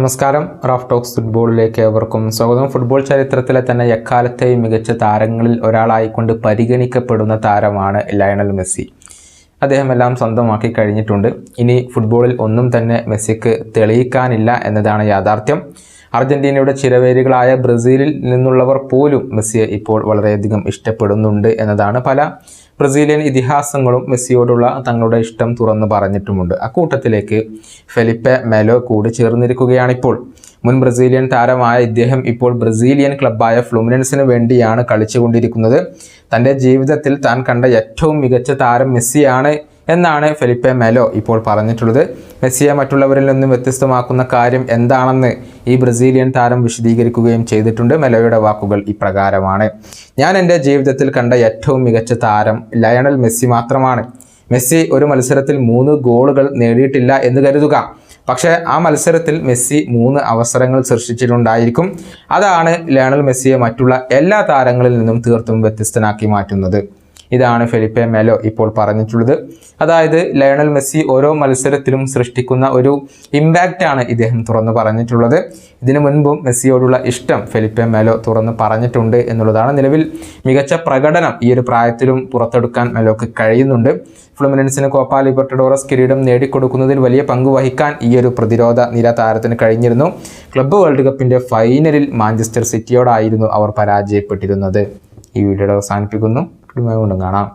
നമസ്കാരം. Raf talks ഫുട്ബോളിലേക്ക് ഏവർക്കും സ്വാഗതം. ഫുട്ബോൾ ചരിത്രത്തിലെ തന്നെ എക്കാലത്തെയും മികച്ച താരങ്ങളിൽ ഒരാളായിക്കൊണ്ട് പരിഗണിക്കപ്പെടുന്ന താരമാണ് ലയണൽ മെസ്സി. അദ്ദേഹം എല്ലാം സ്വന്തമാക്കി കഴിഞ്ഞിട്ടുണ്ട്. ഇനി ഫുട്ബോളിൽ ഒന്നും തന്നെ മെസ്സിക്ക് തെളിയിക്കാനില്ല എന്നതാണ് യാഥാർത്ഥ്യം. അർജന്റീനയുടെ ചിരവേരുകളായ ബ്രസീലിൽ നിന്നുള്ളവർ പോലും മെസ്സിയെ ഇപ്പോൾ വളരെയധികം ഇഷ്ടപ്പെടുന്നുണ്ട് എന്നതാണ് പല ബ്രസീലിയൻ ഇതിഹാസങ്ങളും മെസ്സിയോടുള്ള തങ്ങളുടെ ഇഷ്ടം തുറന്നു പറഞ്ഞിട്ടുമുണ്ട്. അക്കൂട്ടത്തിലേക്ക് ഫെലിപ്പെ മെലോ കൂടി ചേർന്നിരിക്കുകയാണിപ്പോൾ. മുൻ ബ്രസീലിയൻ താരമായ ഇദ്ദേഹം ഇപ്പോൾ ബ്രസീലിയൻ ക്ലബ്ബായ ഫ്ലുമിനൻസിന് വേണ്ടിയാണ് കളിച്ചുകൊണ്ടിരിക്കുന്നത്. തന്റെ ജീവിതത്തിൽ താൻ കണ്ട ഏറ്റവും മികച്ച താരം മെസ്സിയാണ്. എന്നാണ് ഫെലിപ്പെ മെലോ ഇപ്പോൾ പറഞ്ഞിട്ടുള്ളത്. മെസ്സിയെ മറ്റുള്ളവരിൽ നിന്നും വ്യത്യസ്തമാക്കുന്ന കാര്യം എന്താണെന്ന് ഈ ബ്രസീലിയൻ താരം വിശദീകരിക്കുകയും ചെയ്തിട്ടുണ്ട്. മെലോയുടെ വാക്കുകൾ ഇപ്രകാരമാണ്. ഞാൻ എന്റെ ജീവിതത്തിൽ കണ്ട ഏറ്റവും മികച്ച താരം ലയണൽ മെസ്സി മാത്രമാണ്. മെസ്സി ഒരു മത്സരത്തിൽ മൂന്ന് ഗോളുകൾ നേടിയിട്ടില്ല എന്ന് കരുതുക. പക്ഷേ ആ മത്സരത്തിൽ മെസ്സി മൂന്ന് അവസരങ്ങൾ സൃഷ്ടിച്ചിട്ടുണ്ടായിരിക്കും. അതാണ് ലയണൽ മെസ്സിയെ മറ്റുള്ള എല്ലാ താരങ്ങളിൽ നിന്നും തീർത്തും വ്യത്യസ്തനാക്കി മാറ്റുന്നത്. ഇതാണ് ഫെലിപ്പെ മെലോ ഇപ്പോൾ പറഞ്ഞിട്ടുള്ളത്. അതായത് ലയണൽ മെസ്സി ഓരോ മത്സരത്തിലും സൃഷ്ടിക്കുന്ന ഒരു ഇമ്പാക്റ്റാണ് ഇദ്ദേഹം തുറന്നു പറഞ്ഞിട്ടുള്ളത്. ഇതിനു മുൻപും മെസ്സിയോടുള്ള ഇഷ്ടം ഫെലിപ്പെ മെലോ തുറന്ന് പറഞ്ഞിട്ടുണ്ട് എന്നുള്ളതാണ്. നിലവിൽ മികച്ച പ്രകടനം ഈ ഒരു പ്രായത്തിലും പുറത്തെടുക്കാൻ മെലോക്ക് കഴിയുന്നുണ്ട്. ഫ്ലുമിനൻസിന് കോപ്പ ലിബർട്ടഡോറസ് കിരീടം നേടിക്കൊടുക്കുന്നതിൽ വലിയ പങ്ക് വഹിക്കാൻ ഈ ഒരു പ്രതിരോധ നിര താരത്തിന് കഴിഞ്ഞിരുന്നു. ക്ലബ്ബ് വേൾഡ് കപ്പിന്റെ ഫൈനലിൽ മാഞ്ചസ്റ്റർ സിറ്റിയോടായിരുന്നു അവർ പരാജയപ്പെട്ടിരുന്നത്. ഈ വീഡിയോ അവസാനിപ്പിക്കുന്നു. വീണ്ടും കാണാം